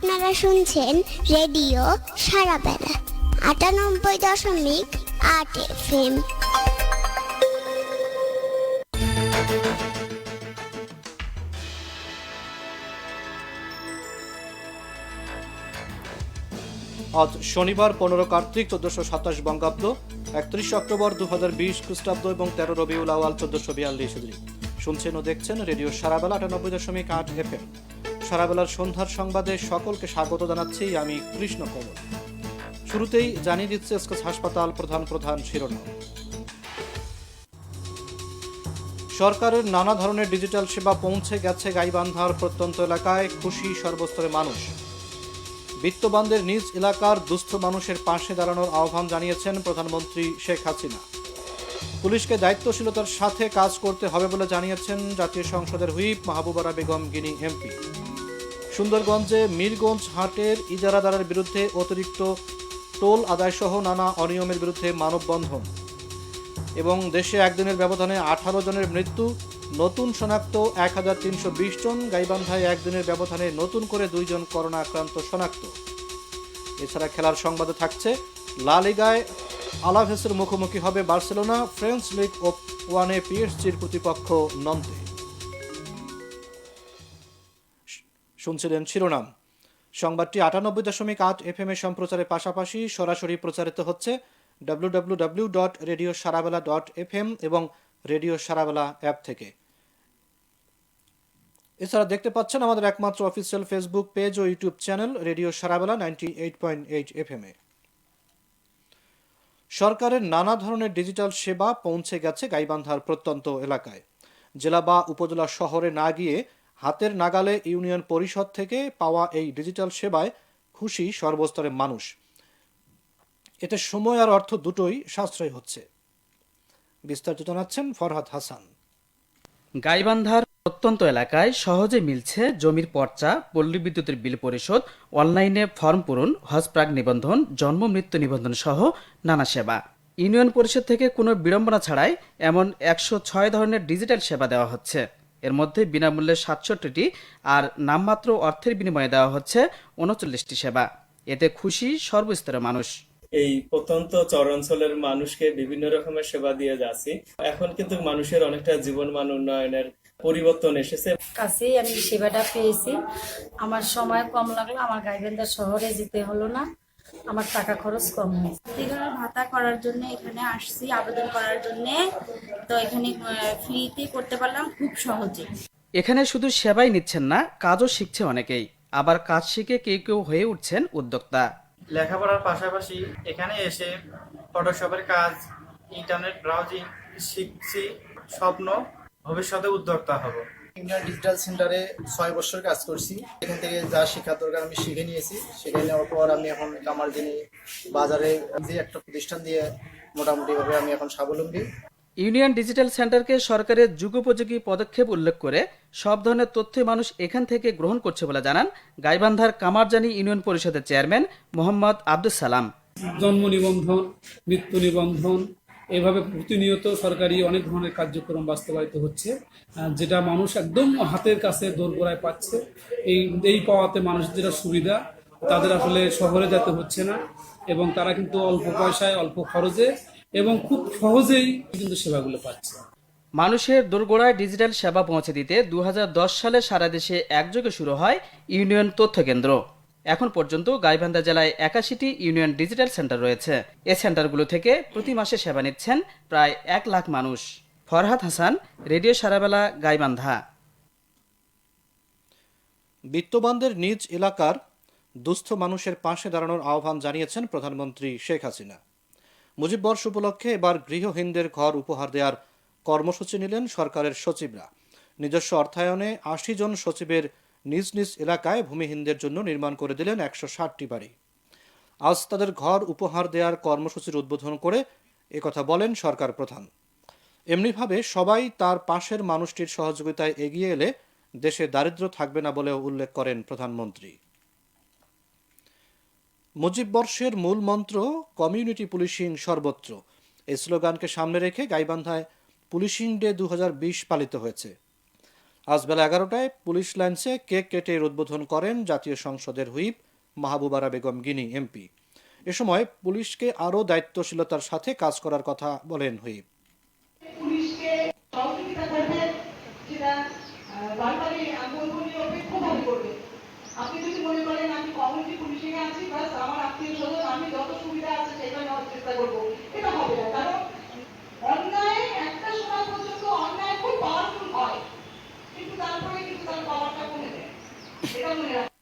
আপনারা শুনছেন রেডিও সারাবেলা আটানব্বই দশমিক আট এফএম। আজ শনিবার পনেরো কার্তিক চোদ্দশো সাতাশ বঙ্গাব্দ, একত্রিশ অক্টোবর দু হাজার বিশ খ্রিস্টাব্দ এবং তেরো রবিউল আওয়াল চোদ্দশো বিয়াল্লিশ শুনছেন ও দেখছেন রেডিও সারাবেলা আটানব্বই দশমিক আট এফএম। সারাবেলার সন্ধ্যার সংবাদে সকলকে স্বাগত জানাচ্ছি আমি কৃষ্ণ কমল শুরুতেই জানিয়ে দিচ্ছে এসকোস হাসপাতাল প্রধান প্রধান শিরোনাম। সরকারের নানা ধরনের ডিজিটাল সেবা পৌঁছে গেছে গাইবান্ধার প্রত্যন্ত এলাকায় খুশি সর্বস্তরের মানুষ। বিত্তবানদের নিজ এলাকার দুস্থ মানুষের পাশে দাঁড়ানোর আহ্বান জানিয়েছেন প্রধানমন্ত্রী শেখ হাসিনা। পুলিশকে দায়িত্বশীলতার সাথে কাজ করতে হবে বলে জানিয়েছেন জাতীয় সংসদের হুইপ মাহবুবারা বেগম, গিনি এমপি। সুন্দরগঞ্জে মিরগঞ্জ হাটের ইজারাদারের বিরুদ্ধে অতিরিক্ত টোল আদায়সহ নানা অনিয়মের বিরুদ্ধে মানববন্ধন। এবং দেশে একদিনের ব্যবধানে আঠারো জনের মৃত্যু, নতুন শনাক্ত এক হাজার তিনশো বিশ জন, গাইবান্ধায় একদিনের ব্যবধানে নতুন করে দুইজন করোনা আক্রান্ত শনাক্ত। এছাড়া খেলার সংবাদে থাকছে, লা লিগায় আলাভেসের মুখোমুখি হবে বার্সেলোনা, ফ্রেঞ্চ লিগ ওয়ানে পিএসজির প্রতিপক্ষ নন্তে। শুনছিলেন শিরোনাম। সংবাদটি আটানব্বই দশমিক আট এফ এম এ সম্প্রচারের পাশাপাশি সরাসরি প্রচারিত হচ্ছে W W W dot radio Sarabela dot F M এবং রেডিও সারাবেলা অ্যাপ থেকে। এছাড়া দেখতে পাচ্ছেন আমাদের একমাত্র অফিসিয়াল ফেসবুক পেজ ও YouTube channel radio Sarabela ninety eight point eight F M এ। সরকারের নানা ধরনের ডিজিটাল সেবা পৌঁছে গেছে গাইবান্ধার প্রত্যন্ত এলাকায়। জেলা বা উপজেলা শহরে না গিয়ে হাতের নাগালে ইউনিয়ন পরিষদ থেকে পাওয়া এই ডিজিটাল সেবায় খুশি সর্বস্তরের মানুষ। এতে সময় আর অর্থ দুটোই সাশ্রয় হচ্ছে। বিস্তারিত জানাচ্ছেন ফরহাদ হাসান। গাইবান্ধার প্রত্যন্ত এলাকায় সহজে মিলছে জমির পর্চা, পল্লী বিদ্যুতের বিল পরিশোধ, অনলাইনে ফর্ম পূরণ, হজপ্রাগ নিবন্ধন, জন্ম মৃত্যু নিবন্ধন সহ নানা সেবা। ইউনিয়ন পরিষদ থেকে কোনো বিড়ম্বনা ছাড়াই এমন একশো ছয় ধরনের ডিজিটাল সেবা দেওয়া হচ্ছে। এর মধ্যে বিনামূল্যে সাতষট্টিটি আর নামমাত্র অর্থের বিনিময়ে দেওয়া হচ্ছে উনচল্লিশটি সেবা। এতে খুশি সর্বস্তরের মানুষ। এই প্রত্যন্ত চরাঞ্চলের মানুষকে বিভিন্ন রকমের সেবা দিয়ে যাচ্ছি। এখন কিন্তু মানুষের অনেকটা জীবনমান উন্নয়নের পরিবর্তন এসেছে। কাছেই আমি সেবাটা পেয়েছি। আমার সময় কম লাগল আমার গাইবেন্দা শহরে যেতে হলো না। আমার টাকা খরচ কম হয়েছে ভাতা করার জন্য এখানে আসছি আবেদন করার জন্য। তো এখানে ফ্রিতে করতে পারলাম খুব সহজে। এখানে শুধু সেবাই নিচ্ছেন না কাজও শিখছে অনেকেই। আবার কাজ শিখে কেউ কেউ হয়ে উঠছেন উদ্যোক্তা। লেখাপড়ার পাশাপাশি এখানে এসে ফটোশপের কাজ ইন্টারনেট ব্রাউজিং শিখছি স্বপ্ন ভবিষ্যতে উদ্যোক্তা হব। ইন্ডিয়ান ডিজিটাল সেন্টারে ছয় বছর কাজ করছি। এখান থেকে যা শেখার দরকার আমি শিখে নিয়েছি। শিখে নেওয়ার পর আমি এখন আমার যিনি বাজারে যে একটা প্রতিষ্ঠান দিয়ে মোটামুটিভাবে আমি এখন স্বাবলম্বী। ইউনিয়ন ডিজিটাল সেন্টারকে সরকারের যুগোপযোগী পদক্ষেপ উল্লেখ করে সব ধরনের তথ্য মানুষ এখান থেকে গ্রহণ করছে বলে জানান গাইবান্ধার কামারজানি ইউনিয়ন পরিষদের চেয়ারম্যান মোহাম্মদ আব্দুল সালাম। জন্ম নিবন্ধন মৃত্যু নিবন্ধন এভাবে প্রতিনিয়ত সরকারি অনেক ধরনের কার্যক্রম বাস্তবায়িত হচ্ছে যেটা মানুষ একদম হাতের কাছে দোরগোড়ায় পাচ্ছে। এই এই পাওয়াতে মানুষ যেটা সুবিধা, তাদের আসলে শহরে যেতে হচ্ছে না এবং তারা কিন্তু অল্প পয়সায়, অল্প খরচে এবং খুব সহজেই কিন্তু সেবাগুলো পাচ্ছে। মানুষের দোরগোড়ায় ডিজিটাল সেবা পৌঁছে দিতে দু হাজার দশ সালে সারা দেশে একযোগে শুরু হয় ইউনিয়ন তথ্য কেন্দ্র। এখন পর্যন্ত গাইবান্ধা জেলায় একাশিটি ইউনিয়ন ডিজিটাল সেন্টার রয়েছে। এ সেন্টারগুলো থেকে প্রতি মাসে সেবা নিচ্ছেন প্রায় এক লাখ মানুষ। ফরহাদ হাসান, রেডিও সারাবেলা, গাইবান্ধা। বিত্তবানদের নিজ এলাকার দুস্থ মানুষের পাশে দাঁড়ানোর আহ্বান জানিয়েছেন প্রধানমন্ত্রী শেখ হাসিনা। মুজিব বর্ষ উপলক্ষে এবার গৃহহীনদের ঘর উপহার দেওয়ার কর্মসূচি নিলেন সরকারের সচিবরা। নিজস্ব অর্থায়নে আশি জন সচিবের নিজ নিজ এলাকায় ভূমিহীনদের জন্য নির্মাণ করে দিলেন একশো ষাটটি বাড়ি। আজ তাদের ঘর উপহার দেওয়ার কর্মসূচির উদ্বোধন করে একথা বলেন সরকার প্রধান। এমনিভাবে সবাই তার পাশের মানুষটির সহযোগিতায় এগিয়ে এলে দেশে দারিদ্র্য থাকবে না বলেও উল্লেখ করেন প্রধানমন্ত্রী। মুজিব বর্ষের মূল মন্ত্র, কমিউনিটি পুলিশিং সর্বত্র। এই স্লোগানকে সামনে রেখে গাইবান্ধায় পুলিশিং ডে দু হাজার বিশ পালিত হয়েছে। আজ বেলা এগারোটায় পুলিশ লাইন্সে কেক কেটে উদ্বোধন করেন জাতীয় সংসদের হুইপ মাহবুবারা বেগম গিনি, এমপি। এ সময় পুলিশকে আরও দায়িত্বশীলতার সাথে কাজ করার কথা বলেন হুইপ। আমি যত সুবিধা আছে চেষ্টা করব। এটা হবে না, কারণ অন্যায় একটা সময় পর্যন্ত অন্যায় খুব পাওয়ারফুল হয় কিন্তু তারপরে কিন্তু তার পাওয়ারটা কমে যায় এটা মনে রাখবেন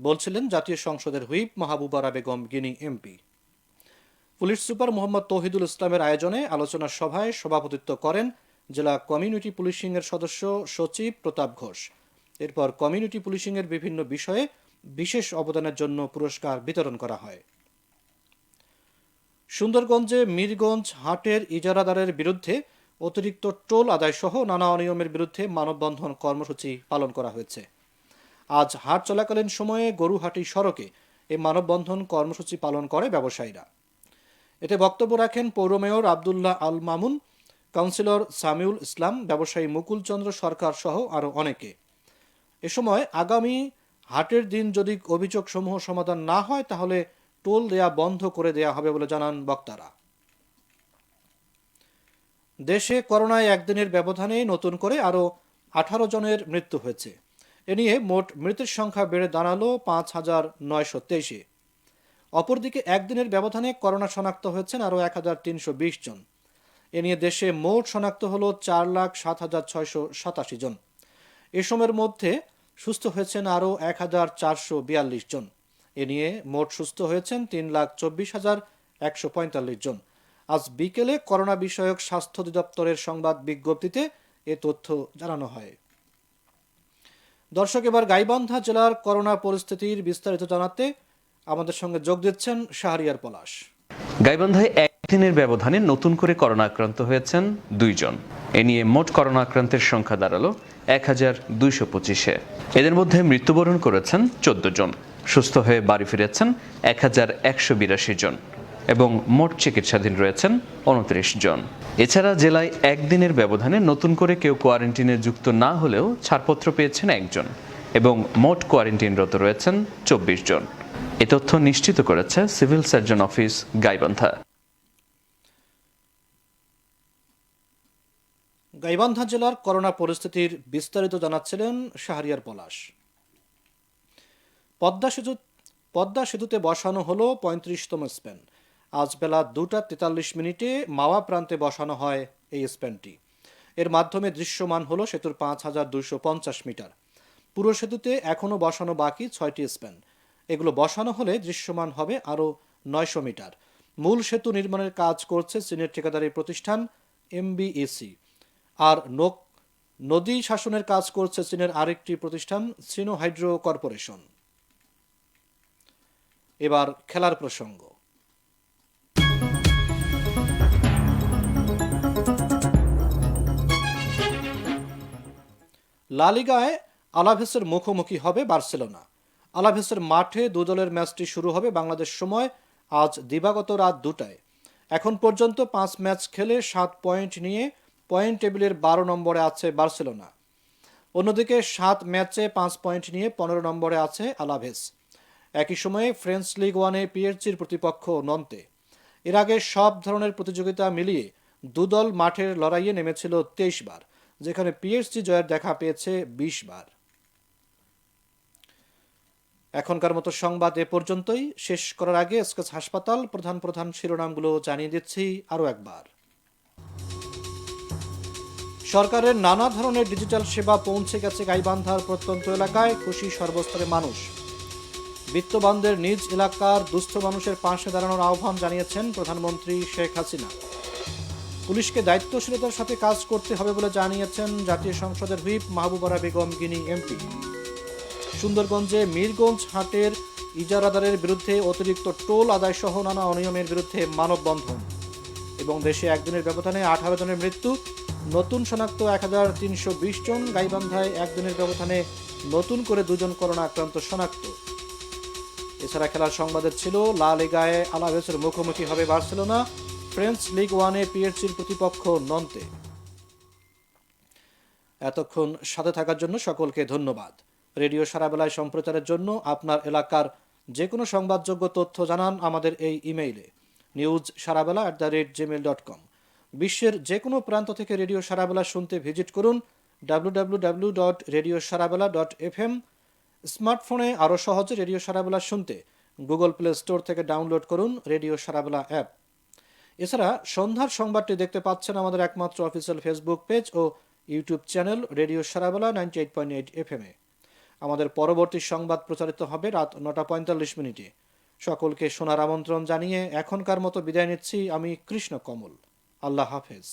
বলছিলেন জাতীয় সংসদের whip Mahbubara Begum Gini MP. Police super Mohammad Tauhidul ইসলামের আয়োজনে আলোচনা সভায় সভাপতিত্ব করেন জেলা কমিউনিটি পুলিশিং এর সদস্য সচিব প্রতাপ ঘোষ। এরপর কমিউনিটি পুলিশিং এর বিভিন্ন বিষয়ে বিশেষ অবদানের জন্য পুরস্কার বিতরণ করা হয়। সুন্দরগঞ্জে মিরগঞ্জ হাটের ইজারাদারের বিরুদ্ধে অতিরিক্ত টোল আদায় সহ নানা অনিয়মের বিরুদ্ধে মানববন্ধন কর্মসূচি পালন করা হয়েছে। আজ হাট চলাকালীন সময়ে গরুহাটি সড়কে এই মানববন্ধন কর্মসূচি পালন করে ব্যবসায়ীরা। এতে বক্তব্য রাখেন পৌর মেয়র আবদুল্লাহ আল মামুন, কাউন্সিলর সামিউল ইসলাম, ব্যবসায়ী মুকুল চন্দ্র সরকার সহ আরও অনেকে। এ সময় আগামী হাটের দিন যদি অভিযোগসমূহ সমাধান না হয়, তাহলে টোল দেয়া বন্ধ করে দেয়া হবে বলে জানান বক্তারা। দেশে করোনায় একদিনের ব্যবধানে নতুন করে আরও আঠারো জনের মৃত্যু হয়েছে। এ নিয়ে মোট মৃতের সংখ্যা বেড়ে দাঁড়াল পাঁচ হাজার নয়শো তেইশে। অপরদিকে একদিনের ব্যবধানে করোনা শনাক্ত হয়েছেন আরও এক হাজার তিনশো বিশ জন। এ নিয়ে দেশে মোট শনাক্ত হল চার লাখ সাত হাজার ছয়শো সাতাশি জন। এ সময়ের মধ্যে সুস্থ হয়েছেন আরও এক হাজার চারশো বিয়াল্লিশ জন। এ নিয়ে মোট সুস্থ হয়েছেন তিন লাখ চব্বিশ হাজার একশো পঁয়তাল্লিশ জন। আজ বিকেলে করোনা বিষয়ক স্বাস্থ্য অধিদপ্তরের সংবাদ বিজ্ঞপ্তিতে এ তথ্য জানানো হয়। দর্শক, এবার গাইবান্ধা জেলার করোনা পরিস্থিতির বিস্তারিত জানাতে আমাদের সঙ্গে যোগ দিচ্ছেন শাহরিয়ার পলাশ। গাইবান্ধায় একদিনের ব্যবধানে নতুন করে করোনা আক্রান্ত হয়েছেন দুইজন। এ নিয়ে মোট করোনা আক্রান্তের সংখ্যা দাঁড়াল এক হাজার দুইশো পঁচিশে। এদের মধ্যে মৃত্যুবরণ করেছেন চোদ্দ জন। সুস্থ হয়ে বাড়ি ফিরেছেন এক হাজার একশো বিরাশি জন। এবং মোট চিকিৎসাধীন রয়েছেন উনত্রিশ জন। এছাড়া জেলায় একদিনের ব্যবধানে নতুন করে কেউ কোয়ারেন্টিনে যুক্ত না হলেও ছাড়পত্র পেয়েছেন একজন এবং মোট কোয়ারেন্টিনরত রয়েছেন চব্বিশ জন। এ তথ্য নিশ্চিত করেছে civil surgeon office Gaibandha. Gaibandha জেলার করোনা পরিস্থিতির বিস্তারিত জানাচ্ছিলেন শাহরিয়ার পলাশ। পদ্মা সেতু পদ্মা সেতুতে বসানো হলো পঁয়ত্রিশতম স্প্যান আজ বেলা দুটা তেতাল্লিশ মিনিটে মাওয়া প্রান্তে বসানো হয় এই স্প্যানটি। এর মাধ্যমে দৃশ্যমান হলো সেতুর পাঁচ হাজার দুইশো পঞ্চাশ মিটার। পুরো সেতুতে এখনও বসানো বাকি ছয়টি স্প্যান। এগুলো বসানো হলে দৃশ্যমান হবে আরও নয়শো মিটার। মূল সেতু নির্মাণের কাজ করছে চীনের ঠিকাদারি প্রতিষ্ঠান এমবিএসি। আর নোক নদী শাসনের কাজ করছে চীনের আরেকটি প্রতিষ্ঠান, সিনো হাইড্রো কর্পোরেশন। এবার খেলার প্রসঙ্গ। লালিগায় আলাভেসের মুখোমুখি হবে বার্সেলোনা। আলাভেসের মাঠে দু দলের ম্যাচটি শুরু হবে বাংলাদেশ সময় আজ দিবাগত রাত দুটায়। এখন পর্যন্ত পাঁচ ম্যাচ খেলে সাত পয়েন্ট নিয়ে পয়েন্ট টেবিলের বারো নম্বরে আছে বার্সেলোনা। অন্যদিকে সাত ম্যাচে পাঁচ পয়েন্ট নিয়ে পনেরো নম্বরে আছে আলাভেস। একই সময়ে ফ্রেঞ্চ লিগ ওয়ানে পিএইচজির প্রতিপক্ষ নন্তে। এর আগে সব ধরনের প্রতিযোগিতা মিলিয়ে দুদল মাঠের লড়াইয়ে নেমেছিল তেইশ বার। যেখানে পিএইচজি জয়ের দেখা পেয়েছে বিশ বার। এখনকার মতো সংবাদ এ পর্যন্তই। শেষ করার আগে এসকেস হাসপাতাল প্রধান প্রধান শিরোনামগুলো জানিয়ে দিচ্ছি আরও একবার। সরকারের নানা ধরনের ডিজিটাল সেবা পৌঁছে গেছে গাইবান্ধার প্রত্যন্ত এলাকায়। খুশি সর্বস্তরে মানুষ। বিত্তবানদের নিজ এলাকার দুস্থ মানুষের পাশে দাঁড়ানোর আহ্বান জানিয়েছেন প্রধানমন্ত্রী শেখ হাসিনা। পুলিশকে দায়িত্বশীলতার সাথে কাজ করতে হবে বলে জানিয়েছেন জাতীয় সংসদের হুইপ মাহবুবারা বেগম গিনি এমপি। সুন্দরগঞ্জে মিরগঞ্জ হাটের ইজারাদারের বিরুদ্ধে অতিরিক্ত টোল আদায় সহ নানা অনিয়মের বিরুদ্ধে মানববন্ধন এবং দেশে একদিনের ব্যবধানে আঠারো জনের মৃত্যু, নতুন শনাক্ত এক হাজার তিনশো বিশ জন, গাইবান্ধায় একদিনের ব্যবধানে নতুন করে দুজন করোনা আক্রান্ত শনাক্ত। এছাড়া খেলার সংবাদের ছিল, লা লিগায় আলাভেসের মুখোমুখি হবে বার্সেলোনা। ফ্রেঞ্চ লিগ ওয়ানে পিএসজির প্রতিপক্ষ নন্তে। এতক্ষণ সাথে থাকার জন্য সকলকে ধন্যবাদ। রেডিও সারাবেলায় সম্প্রচারের জন্য আপনার এলাকার যে কোনো সংবাদযোগ্য তথ্য জানান আমাদের এই ইমেইলে। News Sarabela at the rate Gmail dot com বিশ্বের যে কোনো প্রান্ত থেকে রেডিও সারাবেলা শুনতে ভিজিট করুন W dot radio Sarabela dot F M স্মার্টফোনে আরও সহজে রেডিও সারাবেলা শুনতে গুগল প্লে স্টোর থেকে ডাউনলোড করুন রেডিও সারাবেলা অ্যাপ। এছাড়া সন্ধ্যার সংবাদটি দেখতে পাচ্ছেন আমাদের একমাত্র অফিসিয়াল ফেসবুক পেজ ও YouTube channel radio Sarabela ninety eight point eight F এ আমাদের পরবর্তী সংবাদ প্রচারিত হবে রাত নটা পঁয়তাল্লিশ মিনিটে। সকলকে শোনার আমন্ত্রণ জানিয়ে এখনকার মতো বিদায় নিচ্ছি আমি কৃষ্ণ কমল। আল্লাহ হাফেজ।